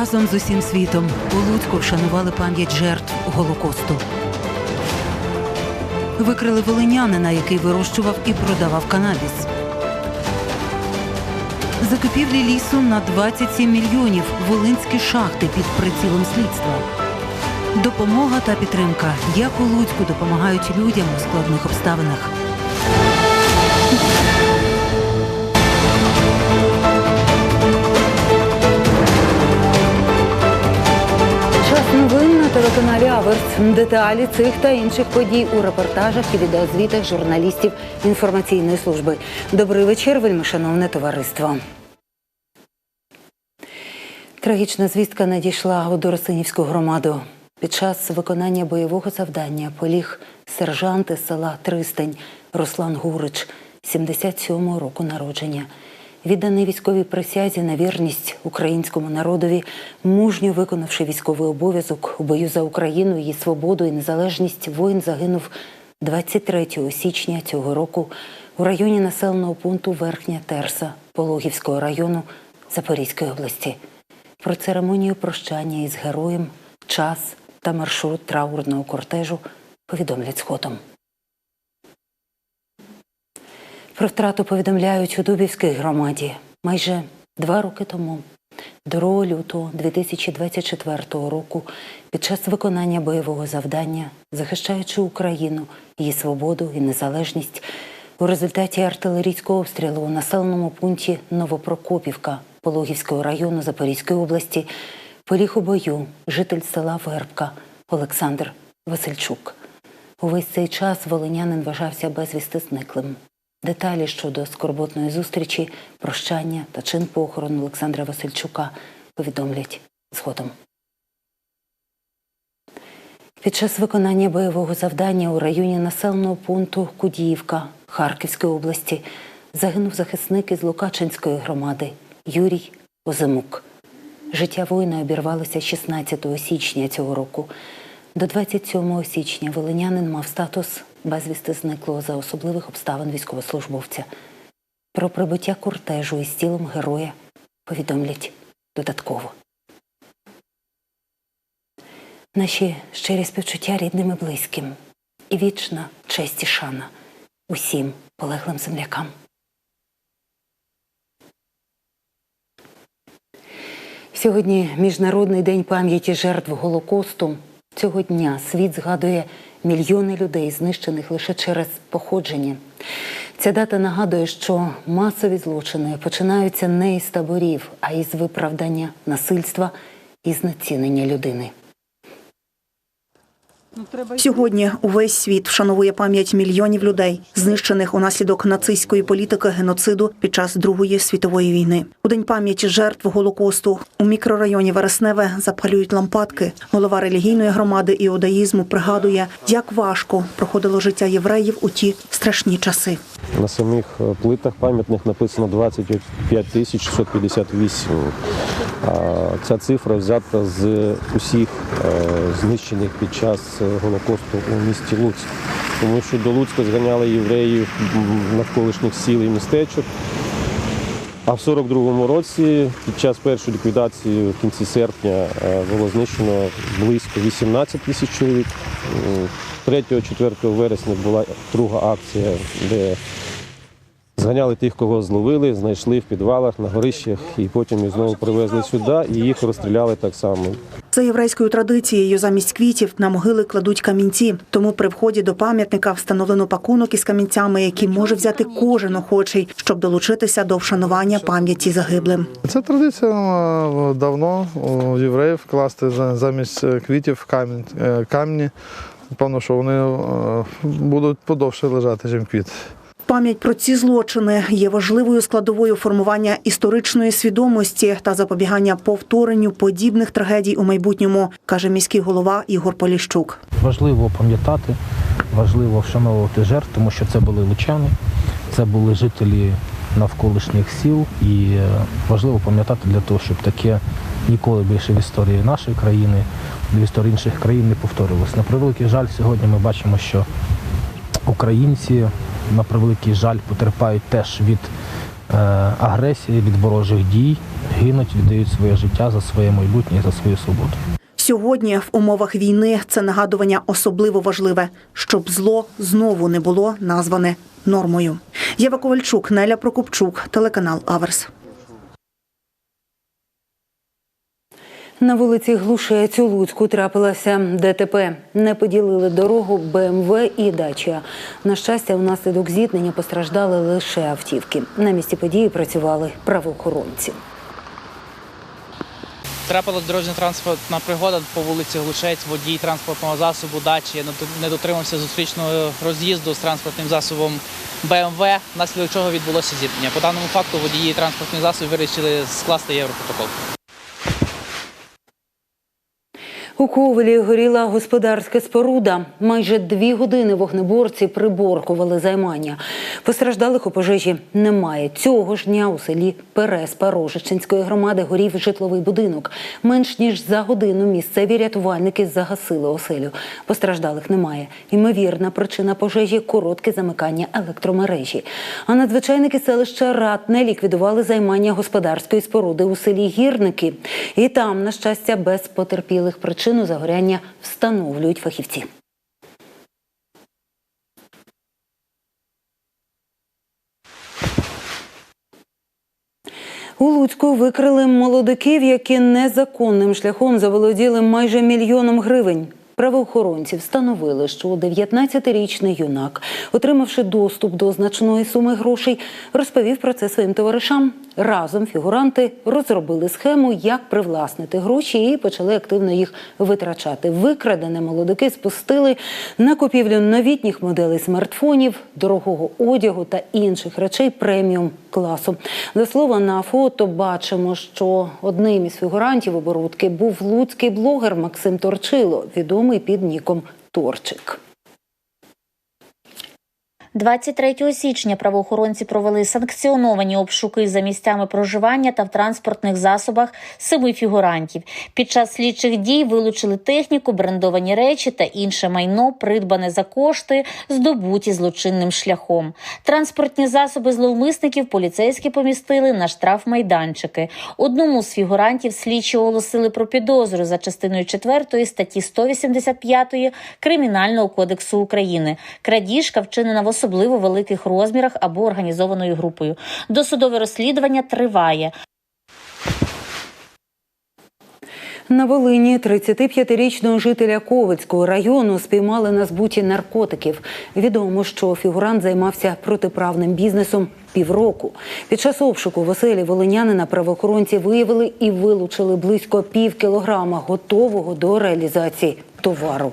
Разом з усім світом у Луцьку вшанували пам'ять жертв Голокосту. Викрили волинянина, який вирощував і продавав канабіс. Закупівлі лісу на 27 мільйонів волинські шахти під прицілом слідства. Допомога та підтримка, як у Луцьку допомагають людям у складних обставинах. Телеканалі Аверс. Деталі цих та інших подій у репортажах і відеозвітах журналістів інформаційної служби. Добрий вечір, вельми шановне товариство. Трагічна звістка надійшла у Доросинівську громаду. Під час виконання бойового завдання поліг сержант із села Тристань Руслан Гурич, 77-го року народження. Відданий військовій присязі на вірність українському народові, мужньо виконавши військовий обов'язок у бою за Україну, її свободу і незалежність, воїн загинув 23 січня цього року у районі населеного пункту Верхня Терса Пологівського району Запорізької області. Про церемонію прощання із героєм, час та маршрут траурного кортежу повідомлять згодом. Про втрату повідомляють у Дубівській громаді майже два роки тому, 2 лютого 2024 року, під час виконання бойового завдання, захищаючи Україну, її свободу і незалежність, у результаті артилерійського обстрілу у населеному пункті Новопрокопівка Пологівського району Запорізької області поліг у бою житель села Вербка Олександр Васильчук. Увесь цей час волинянин вважався безвісти зниклим. Деталі щодо скорботної зустрічі, прощання та чин похорону Олександра Васильчука повідомлять згодом. Під час виконання бойового завдання у районі населеного пункту Кудіївка Харківської області загинув захисник із Лукачинської громади Юрій Озимук. Життя воїна обірвалося 16 січня цього року. До 27 січня волинянин мав статус безвісти зниклого за особливих обставин військовослужбовця. Про прибуття кортежу із тілом героя повідомлять додатково. Наші щирі співчуття рідним і близьким і вічна честь і шана усім полеглим землякам. Сьогодні Міжнародний день пам'яті жертв Голокосту. Цього дня світ згадує мільйони людей, знищених лише через походження. Ця дата нагадує, що масові злочини починаються не із таборів, а із виправдання насильства і знецінення людини. Сьогодні увесь світ вшановує пам'ять мільйонів людей, знищених унаслідок нацистської політики геноциду під час Другої світової війни. У день пам'яті жертв голокосту у мікрорайоні Вересневе запалюють лампадки. Голова релігійної громади іудаїзму пригадує, як важко проходило життя євреїв у ті страшні часи. На самих е, плитах пам'ятних написано 25 тисяч 658. А Ця цифра взята з усіх е, знищених під час е, Голокосту у місті Луцьк. Тому що до Луцька зганяли євреїв навколишніх сіл і містечок. А в 42-му році, під час першої ліквідації в кінці серпня, е, було знищено близько 18 тисяч чоловік. 3-4 вересня була друга акція, де зганяли тих, кого зловили, знайшли в підвалах, на горищах, і потім їх знову привезли сюди і їх розстріляли так само. За єврейською традицією, замість квітів на могили кладуть камінці. Тому при вході до пам'ятника встановлено пакунок із камінцями, які може взяти кожен охочий, щоб долучитися до вшанування пам'яті загиблим. Це традиція е, давно у євреїв класти за- замість е, квітів камінь, е, камні. Певно, що вони будуть подовше лежати, ніж квіт. Пам'ять про ці злочини є важливою складовою формування історичної свідомості та запобігання повторенню подібних трагедій у майбутньому, каже міський голова Ігор Поліщук. Важливо пам'ятати, важливо вшановувати жертв, тому що це були лучани, це були жителі навколишніх сіл, і е, важливо пам'ятати для того, щоб таке ніколи більше в історії нашої країни, в історії інших країн не повторилось. На превеликий жаль, сьогодні ми бачимо, що українці на превеликий жаль потерпають теж від е, агресії, від ворожих дій, гинуть, віддають своє життя за своє майбутнє за свою свободу. Сьогодні в умовах війни це нагадування особливо важливе, щоб зло знову не було назване нормою. Єва Ковальчук, Неля Прокопчук, телеканал Аверс. На вулиці Глушець у Луцьку трапилася ДТП. Не поділили дорогу БМВ і Дача. На щастя, внаслідок зіткнення постраждали лише автівки. На місці події працювали правоохоронці. Трапилась дорожньо-транспортна пригода по вулиці Глушець. Водій транспортного засобу дачі не дотримався зустрічного роз'їзду з транспортним засобом БМВ, внаслідок чого відбулося зіткнення. По даному факту водії транспортних засобів вирішили скласти європротокол. У Ковелі горіла господарська споруда. Майже дві години вогнеборці приборкували займання. Постраждалих у пожежі немає. Цього ж дня у селі Переспа Рожичинської громади горів житловий будинок. Менш ніж за годину місцеві рятувальники загасили оселю. Постраждалих немає. Ймовірна причина пожежі коротке замикання електромережі. А надзвичайники селища Ратне ліквідували займання господарської споруди у селі Гірники. І там, на щастя, без потерпілих причину загоряння встановлюють фахівці. У Луцьку викрили молодиків, які незаконним шляхом заволоділи майже мільйоном гривень. Правоохоронці встановили, що 19-річний юнак, отримавши доступ до значної суми грошей, розповів про це своїм товаришам. Разом фігуранти розробили схему, як привласнити гроші і почали активно їх витрачати. Викрадене молодики спустили на купівлю новітніх моделей смартфонів, дорогого одягу та інших речей преміум класу. До слова, на фото бачимо, що одним із фігурантів оборудки був луцький блогер Максим Торчило, відомий під ніком Торчик. 23 січня правоохоронці провели санкціоновані обшуки за місцями проживання та в транспортних засобах семи фігурантів. Під час слідчих дій вилучили техніку, брендовані речі та інше майно, придбане за кошти, здобуті злочинним шляхом. Транспортні засоби зловмисників поліцейські помістили на штрафмайданчики. Одному з фігурантів слідчі оголосили про підозру за частиною 4 статті 185 Кримінального кодексу України. Крадіжка вчинена в особливо великих розмірах або організованою групою. Досудове розслідування триває. На Волині 35-річного жителя Ковицького району спіймали на збуті наркотиків. Відомо, що фігурант займався протиправним бізнесом півроку. Під час обшуку в оселі волинянина правоохоронці виявили і вилучили близько пів кілограма готового до реалізації товару.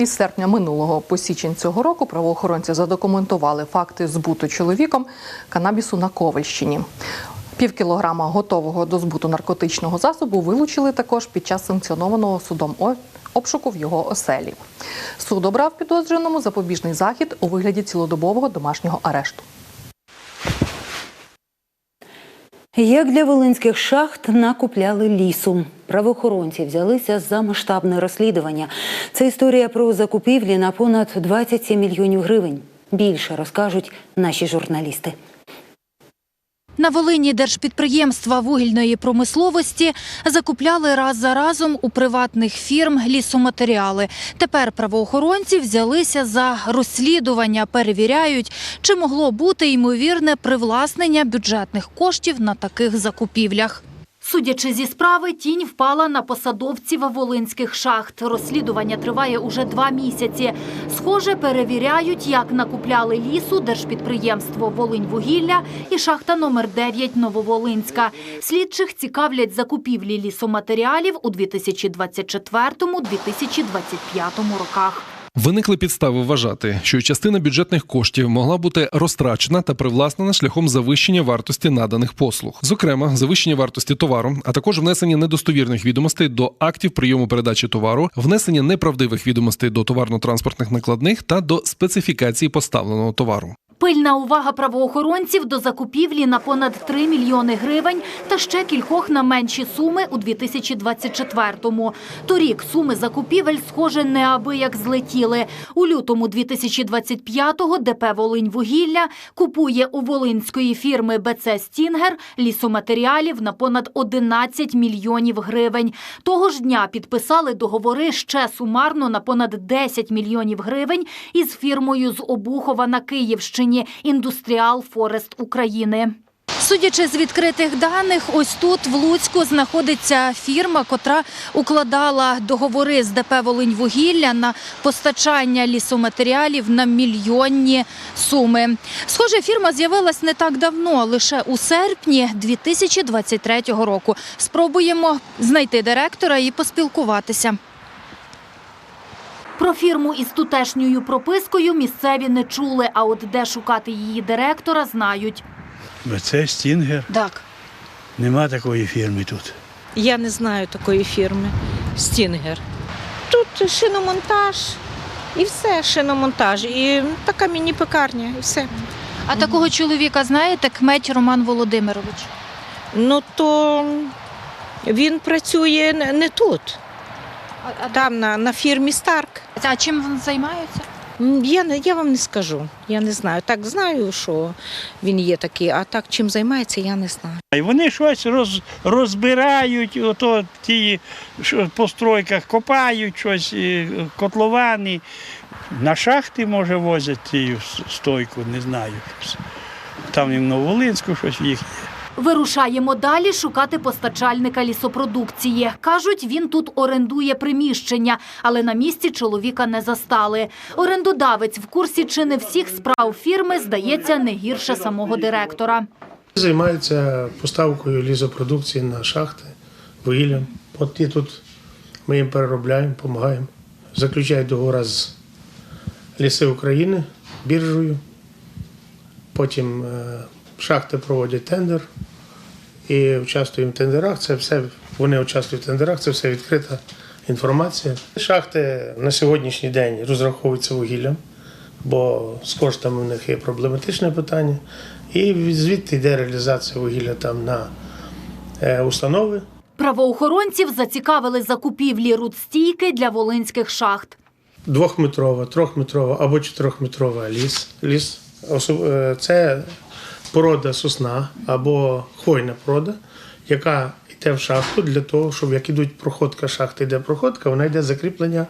Із серпня минулого по січень цього року правоохоронці задокументували факти збуту чоловіком канабісу на Ковальщині. Пів кілограма готового до збуту наркотичного засобу вилучили також під час санкціонованого судом обшуку в його оселі. Суд обрав підозрюваному запобіжний захід у вигляді цілодобового домашнього арешту. Як для волинських шахт накупляли лісу. Правоохоронці взялися за масштабне розслідування. Це історія про закупівлі на понад 27 мільйонів гривень. Більше розкажуть наші журналісти. На Волині держпідприємства вугільної промисловості закупляли раз за разом у приватних фірм лісоматеріали. Тепер правоохоронці взялися за розслідування, перевіряють, чи могло бути ймовірне привласнення бюджетних коштів на таких закупівлях. Судячи зі справи, тінь впала на посадовців волинських шахт. Розслідування триває уже два місяці. Схоже, перевіряють, як накупляли лісу держпідприємство «Волиньвугілля» і шахта номер 9 Нововолинська. Слідчих цікавлять закупівлі лісоматеріалів у 2024-2025 роках. Виникли підстави вважати, що частина бюджетних коштів могла бути розтрачена та привласнена шляхом завищення вартості наданих послуг, зокрема, завищення вартості товару, а також внесення недостовірних відомостей до актів прийому передачі товару, внесення неправдивих відомостей до товарно-транспортних накладних та до специфікації поставленого товару. Пильна увага правоохоронців до закупівлі на понад 3 мільйони гривень та ще кількох на менші суми у 2024-му. Торік суми закупівель, схоже, неабияк злетіли. У лютому 2025-го ДП «Волиньвугілля» купує у волинської фірми БЦ «Стінгер» лісоматеріалів на понад 11 мільйонів гривень. Того ж дня підписали договори ще сумарно на понад 10 мільйонів гривень із фірмою з Обухова на Київщині «Індустріал Форест України». Судячи з відкритих даних, ось тут в Луцьку знаходиться фірма, котра укладала договори з ДП «Волиньвугілля» на постачання лісоматеріалів на мільйонні суми. Схоже, фірма з'явилась не так давно, лише у серпні 2023 року. Спробуємо знайти директора і поспілкуватися. Про фірму із тутешньою пропискою місцеві не чули, а от де шукати її директора, знають. Це Стінгер. Так. Нема такої фірми тут. Я не знаю такої фірми Стінгер. Тут шиномонтаж і все, шиномонтаж. І така міні-пекарня, і все. А такого чоловіка знаєте, кметь Роман Володимирович. Ну то він працює не тут, там на, на фірмі Старк. А чим він займається? М, Я, не- я вам не скажу. Я не знаю. Так знаю, що він є такий, а так чим займається, я не знаю. І вони щось роз, розбирають, ото ті що по стройках копають щось, і котловани. На шахти, може, возять ті стойку, не знаю. Там і в Новолинську щось їх є. Вирушаємо далі шукати постачальника лісопродукції. Кажуть, він тут орендує приміщення, але на місці чоловіка не застали. Орендодавець в курсі чи не всіх справ фірми, здається, не гірше самого директора. Займається поставкою лісопродукції на шахти, вугіллям. От і тут ми їм переробляємо, допомагаємо. Заключають договори з Ліси України, біржею. Потім е, шахти проводять тендер і участвуємо в тендерах. Це все, вони участвують в тендерах, це все відкрита інформація. Шахти на сьогоднішній день розраховуються вугіллям, бо з коштами у них є проблематичне питання. І звідти йде реалізація вугілля там на е, установи. Правоохоронців зацікавили закупівлі рудстійки для волинських шахт. Двохметрова, трьохметрова або чотирьохметрова ліс. ліс. Е, Це порода сосна або хвойна порода, яка йде в шахту для того, щоб як ідуть проходка шахти, йде проходка, вона йде закріплення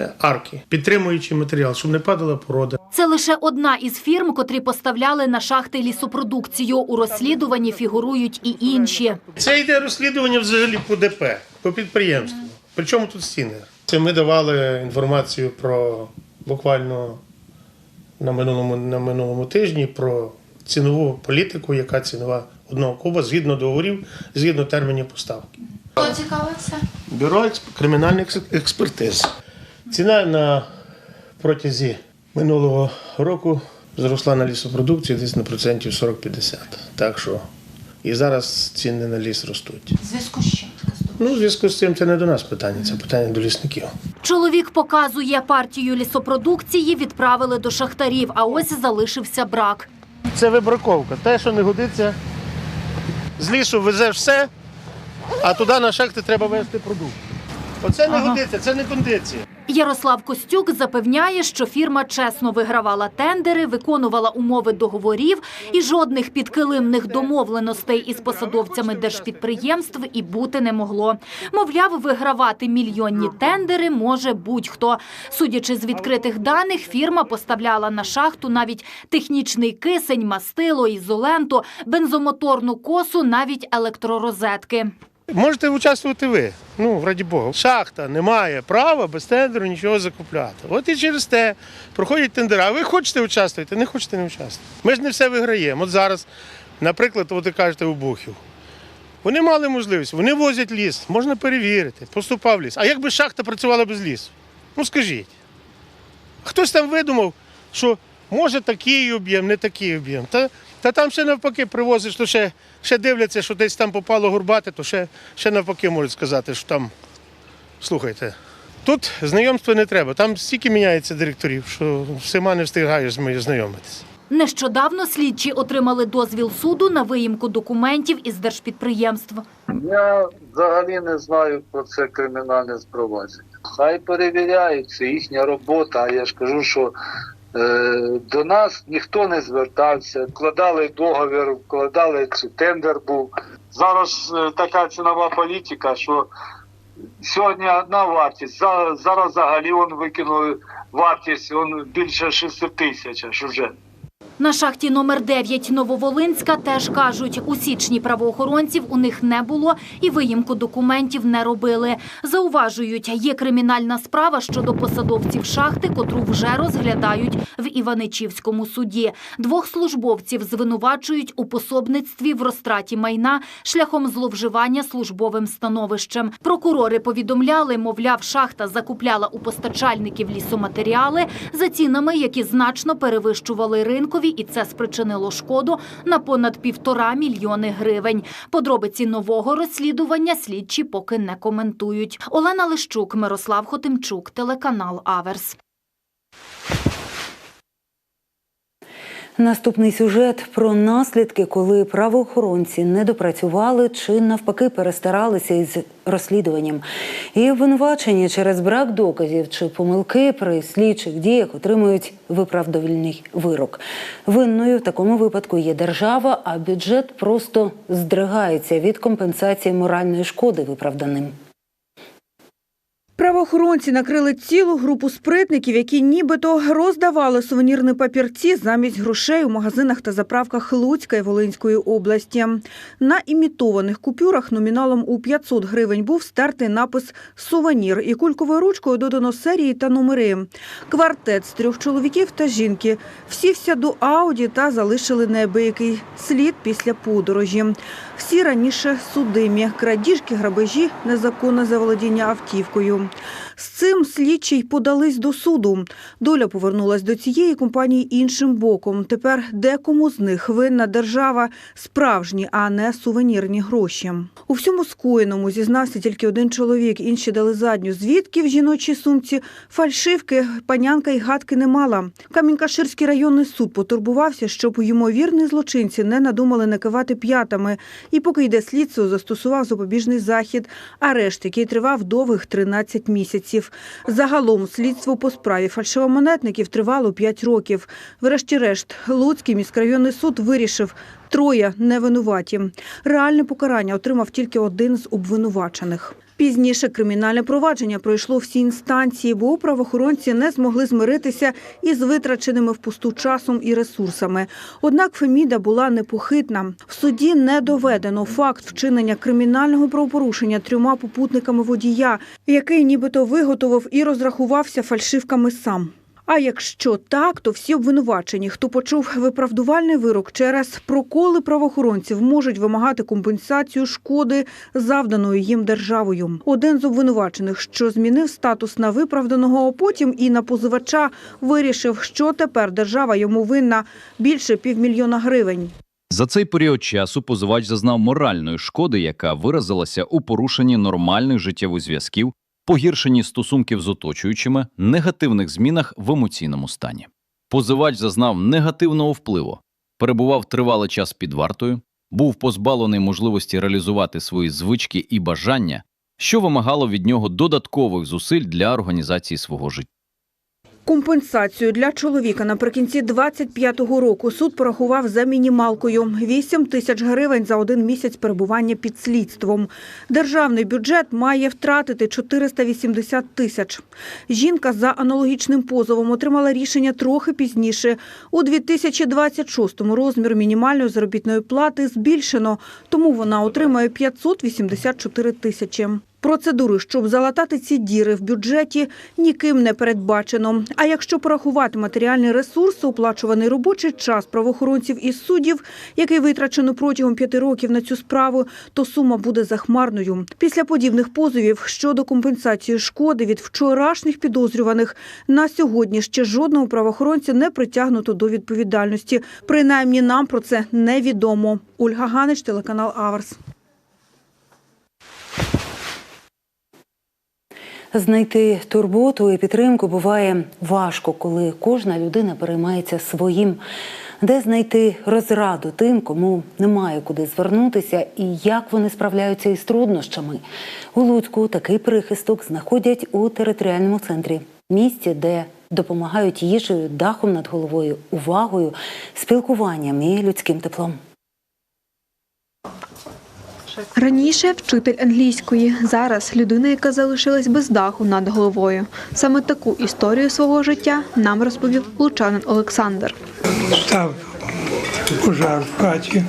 е, арки, підтримуючий матеріал, щоб не падала порода. Це лише одна із фірм, котрі поставляли на шахти лісопродукцію. У розслідуванні фігурують і інші. Це йде розслідування взагалі по ДП, по підприємству. Причому тут стінгер? Це ми давали інформацію про буквально на минулому, на минулому тижні про цінову політику, яка цінова одного куба згідно договорів, згідно термінів поставки. Хто цікавиться? Бюро кримінальних експертиз. Ціна на протязі минулого року зросла на лісопродукцію десь на процентів 40-50. Так що і зараз ціни на ліс ростуть. Зв'язку з чим? Ну, в зв'язку з цим це не до нас питання, це питання до лісників. Чоловік показує партію лісопродукції, відправили до шахтарів, а ось залишився брак. Це вибраковка. Те, що не годиться, з лісу везеш все, а туди на шахти треба везти продукт. Оце не годиться, це не кондиція. Ярослав Костюк запевняє, що фірма чесно вигравала тендери, виконувала умови договорів і жодних підкилимних домовленостей із посадовцями держпідприємств і бути не могло. Мовляв, вигравати мільйонні тендери може будь-хто. Судячи з відкритих даних, фірма поставляла на шахту навіть технічний кисень, мастило, ізоленту, бензомоторну косу, навіть електророзетки. Можете участвувати ви. Ну, раді Бога. Шахта не має права без тендеру нічого закупляти. От і через те проходять тендери. А ви хочете участвувати, не хочете не участвувати. Ми ж не все виграємо. От зараз, наприклад, от ви кажете у Бухів. Вони мали можливість, вони возять ліс, можна перевірити, поступав ліс. А як би шахта працювала без лісу? Ну скажіть. Хтось там видумав, що може такий об'єм, не такий об'єм. Та, та там ще навпаки привозиш, то ще, ще дивляться, що десь там попало гурбати, то ще, ще навпаки можуть сказати, що там. Слухайте, тут знайомства не треба. Там стільки міняється директорів, що всіма не встигаєш знайомитися. Нещодавно слідчі отримали дозвіл суду на виїмку документів із держпідприємств. Я взагалі не знаю про це кримінальне спровадження. Хай перевіряють, це їхня робота. А я ж кажу, що до нас ніхто не звертався, вкладали договір, вкладали цю тендер був. Зараз е, така цінова політика, що сьогодні одна вартість, зараз взагалі він викинув вартість він більше 6 тисяч уже. На шахті номер 9 Нововолинська теж кажуть, у січні правоохоронців у них не було і виїмку документів не робили. Зауважують, є кримінальна справа щодо посадовців шахти, котру вже розглядають в Іваничівському суді. Двох службовців звинувачують у пособництві в розтраті майна шляхом зловживання службовим становищем. Прокурори повідомляли, мовляв, шахта закупляла у постачальників лісоматеріали за цінами, які значно перевищували ринкові, і це спричинило шкоду на понад півтора мільйони гривень. Подробиці нового розслідування слідчі поки не коментують. Олена Лищук, Мирослав Хотимчук, телеканал Аверс. Наступний сюжет про наслідки, коли правоохоронці не допрацювали чи навпаки перестаралися із розслідуванням. І обвинувачені через брак доказів чи помилки при слідчих діях отримують виправдовільний вирок. Винною в такому випадку є держава, а бюджет просто здригається від компенсації моральної шкоди виправданим. Правоохоронці накрили цілу групу спритників, які нібито роздавали сувенірні папірці замість грошей у магазинах та заправках Луцька і Волинської області. На імітованих купюрах номіналом у 500 гривень був стертий напис «Сувенір» і кульковою ручкою додано серії та номери. Квартет з трьох чоловіків та жінки всівся до Ауді та залишили неабиякий слід після подорожі. Всі раніше судимі – крадіжки, грабежі, незаконне заволодіння автівкою. З цим слідчі й подались до суду. Доля повернулась до цієї компанії іншим боком. Тепер декому з них винна держава справжні, а не сувенірні гроші. У всьому скоєному зізнався тільки один чоловік. Інші дали задню. Звідки в жіночій сумці фальшивки панянка й гадки не мала. Камінькаширський районний суд потурбувався, щоб ймовірні злочинці не надумали накивати п'ятами. І поки йде слідство, застосував запобіжний захід, арешт, який тривав довгих 13 місяців. Загалом слідство по справі фальшивомонетників тривало 5 років. Врешті-решт, Луцький міськрайонний суд вирішив – троє невинуваті. Реальне покарання отримав тільки один з обвинувачених. Пізніше кримінальне провадження пройшло всі інстанції, бо правоохоронці не змогли змиритися із витраченими впусту часом і ресурсами. Однак Феміда була непохитна. В суді не доведено факт вчинення кримінального правопорушення трьома попутниками водія, який нібито виготовив і розрахувався фальшивками сам. А якщо так, то всі обвинувачені, хто почув виправдувальний вирок через проколи правоохоронців, можуть вимагати компенсацію шкоди, завданої їм державою. Один з обвинувачених, що змінив статус на виправданого, а потім і на позивача, вирішив, що тепер держава йому винна більше півмільйона гривень. За цей період часу позивач зазнав моральної шкоди, яка виразилася у порушенні нормальних життєвих зв'язків, погіршенні стосунків з оточуючими, негативних змінах в емоційному стані. Позивач зазнав негативного впливу, перебував тривалий час під вартою, був позбавлений можливості реалізувати свої звички і бажання, що вимагало від нього додаткових зусиль для організації свого життя. Компенсацію для чоловіка наприкінці 25-го року суд порахував за мінімалкою – 8 тисяч гривень за один місяць перебування під слідством. Державний бюджет має втратити 480 тисяч. Жінка за аналогічним позовом отримала рішення трохи пізніше. У 2026-му розмір мінімальної заробітної плати збільшено, тому вона отримає 584 тисячі. Процедури, щоб залатати ці діри в бюджеті, ніким не передбачено. А якщо порахувати матеріальний ресурс, оплачуваний робочий час правоохоронців і суддів, який витрачено протягом п'яти років на цю справу, то сума буде захмарною. Після подібних позовів щодо компенсації шкоди від вчорашніх підозрюваних на сьогодні ще жодного правоохоронця не притягнуто до відповідальності. Принаймні нам про це невідомо. Ольга Ганич, телеканал Аверс. Знайти турботу і підтримку буває важко, коли кожна людина переймається своїм. Де знайти розраду тим, кому немає куди звернутися, і як вони справляються із труднощами? У Луцьку такий прихисток знаходять у територіальному центрі, місці, де допомагають їжею, дахом над головою, увагою, спілкуванням і людським теплом. Раніше вчитель англійської, зараз людина, яка залишилась без даху над головою. Саме таку історію свого життя нам розповів лучанин Олександр. став пожар в хаті.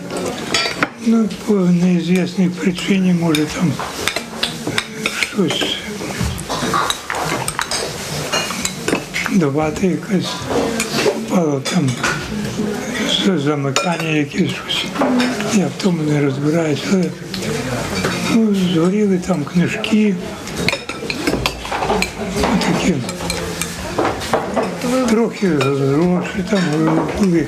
Ну, по неізвісній причині, може там щось давати якась впало там замикання якесь. Я в тому не розбираюся, але згоріли там книжки. Такі. Трохи гроші там були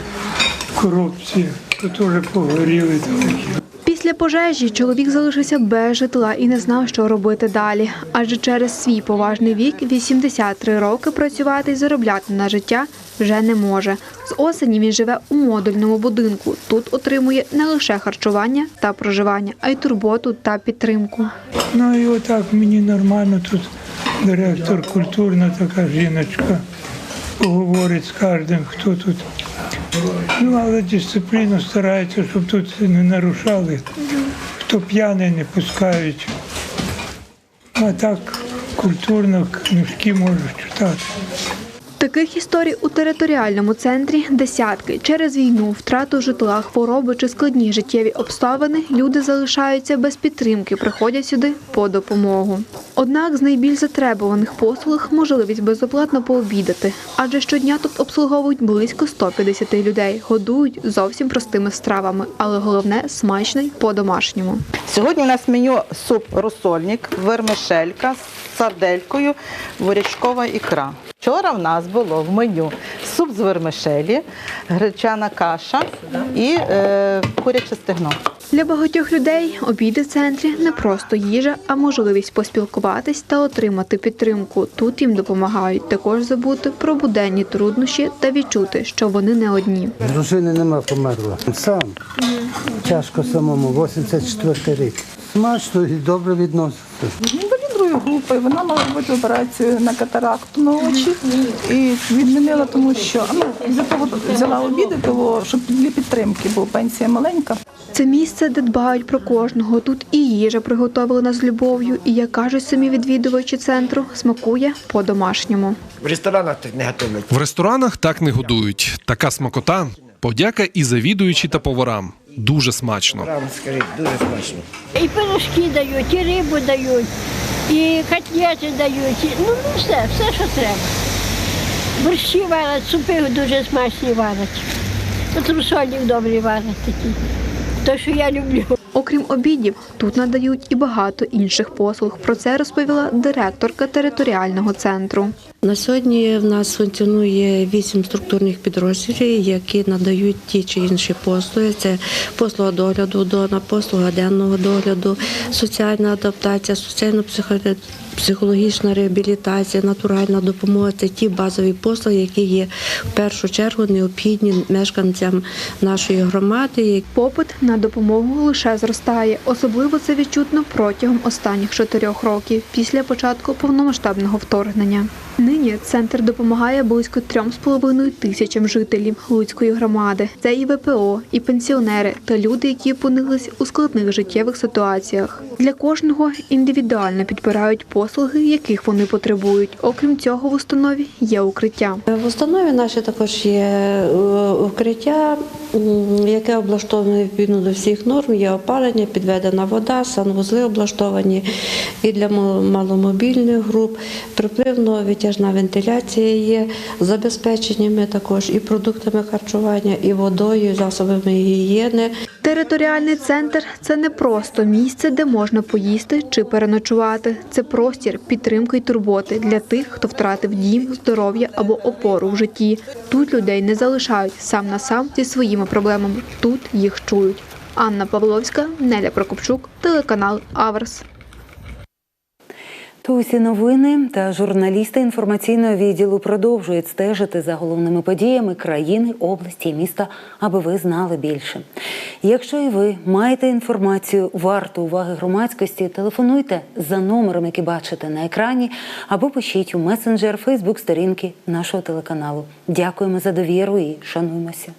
в коробці, теж погоріли там такі. Після пожежі чоловік залишився без житла і не знав, що робити далі. Адже через свій поважний вік 83 роки працювати і заробляти на життя вже не може. З осені він живе у модульному будинку. Тут отримує не лише харчування та проживання, а й турботу та підтримку. Ну і отак мені нормально тут директор культурна така жіночка поговорить з кожним, хто тут. Ну, але дисципліну старається, щоб тут не нарушали. Хто п'яний, не пускають. А так культурно книжки можуть читати. Таких історій у територіальному центрі десятки. Через війну, втрату житла, хвороби чи складні життєві обставини люди залишаються без підтримки, приходять сюди по допомогу. Однак з найбільш затребуваних послуг можливість безоплатно пообідати, адже щодня тут обслуговують близько 150 людей, годують зовсім простими стравами, але головне смачно й по-домашньому. Сьогодні у нас меню суп розсольник, вермишелька з сарделькою, бурячкова ікра. Вчора в нас було в меню суп з вермишелі, гречана каша і е, куряче стегно. Для багатьох людей обіди в центрі не просто їжа, а можливість поспілкуватись та отримати підтримку. Тут їм допомагають також забути про буденні труднощі та відчути, що вони не одні. Дружини нема померла. Сам тяжко самому, 84 рік. Смачно і добре відноситься. Другої групи, вона мала робити операцію на катаракту на очі і відмінила, тому що ну, для того взяла обіди, того, щоб для підтримки, бо пенсія маленька. Це місце, де дбають про кожного. Тут і їжа приготовлена з любов'ю, і як кажуть самі відвідувачі центру, смакує по-домашньому. В ресторанах так не готують. В ресторанах так не годують. Така смакота. Подяка і завідуючі та поварам. Дуже смачно. Скажіть, дуже смачно. І пирожки дають, і рибу дають, і котлети дають. і- Ну, ну все, все, що треба. Борщі варять, супи дуже смачні варять. От добрі варять такі. То, що я люблю. Окрім обідів, тут надають і багато інших послуг. Про це розповіла директорка територіального центру. На сьогодні в нас функціонує вісім структурних підрозділів, які надають ті чи інші послуги. Це послуга догляду вдома, послуга денного догляду, соціальна адаптація, соціально-психологічна реабілітація, натуральна допомога. Це ті базові послуги, які є в першу чергу необхідні мешканцям нашої громади. Попит на допомогу лише зростає. Особливо це відчутно протягом останніх чотирьох років після початку повномасштабного вторгнення. Нині центр допомагає близько трьом з половиною тисячам жителів Луцької громади. Це і ВПО, і пенсіонери та люди, які опинились у складних життєвих ситуаціях. Для кожного індивідуально підбирають послуги, яких вони потребують. Окрім цього, в установі є укриття. В установі наші також є е, укриття, яке облаштоване відповідно до всіх норм. Є опалення, підведена вода, санвузли облаштовані і для маломобільних груп. Припливно витяжна вентиляція є, забезпеченнями також і продуктами харчування, і водою, і засобами гігієни. Територіальний центр це не просто місце, де можна поїсти чи переночувати. Це простір підтримки й турботи для тих, хто втратив дім, здоров'я або опору в житті. Тут людей не залишають сам на сам зі своїми проблемами. Тут їх чують. Анна Павловська, Неля Прокопчук, телеканал Аверс. То усі новини та журналісти інформаційного відділу продовжують стежити за головними подіями країни, області і міста, аби ви знали більше. Якщо і ви маєте інформацію варту уваги громадськості, телефонуйте за номером, який бачите на екрані, або пишіть у месенджер Фейсбук сторінки нашого телеканалу. Дякуємо за довіру і шануємося.